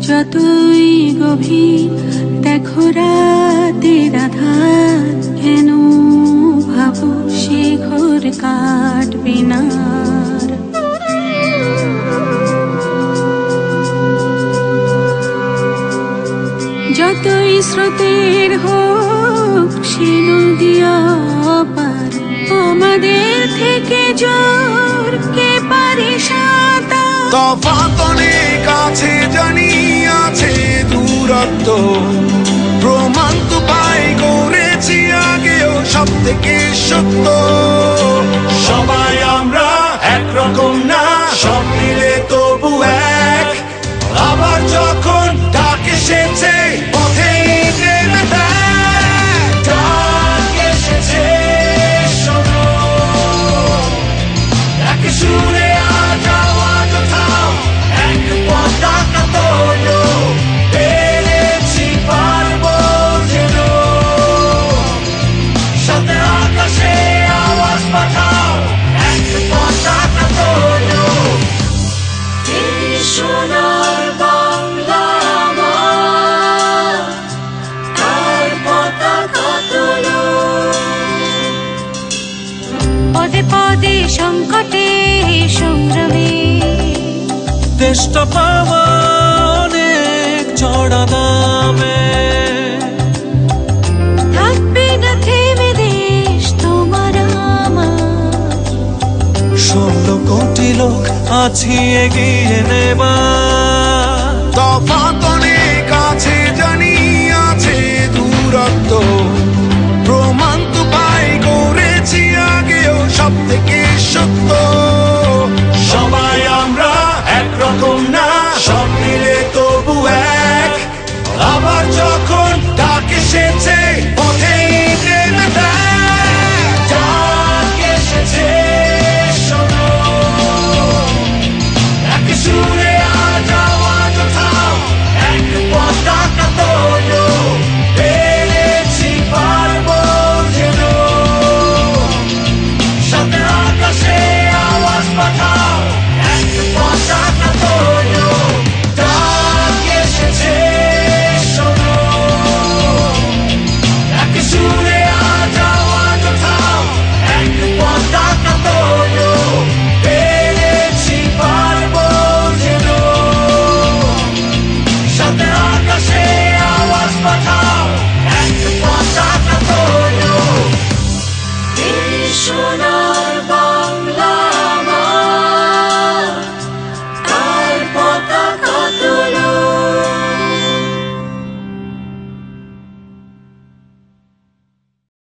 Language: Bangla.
যতই গভীর দেখো রাতের আধার কেন ভাবো সে ঘোর কাটবে না? যতই স্রোতের হোক, সে পার আমাদের থেকে সাঁতার কাছে জানি আছে দূরত্ব। প্রমাণ তো পাই করেছি আগেও সব থেকে সত্য। পদে পদে সংকটে সংগ্রামে। দেশটা পাওয়া অনেক চড়া দামে। থাকবে না থেমে দেশ তোমার আমার। ষোলো কোটি লোক আছি এগিয়ে নেবার। তফাৎ অনেক আছে জানি আছে দূরত্ব। প্রমাণ তো 说到。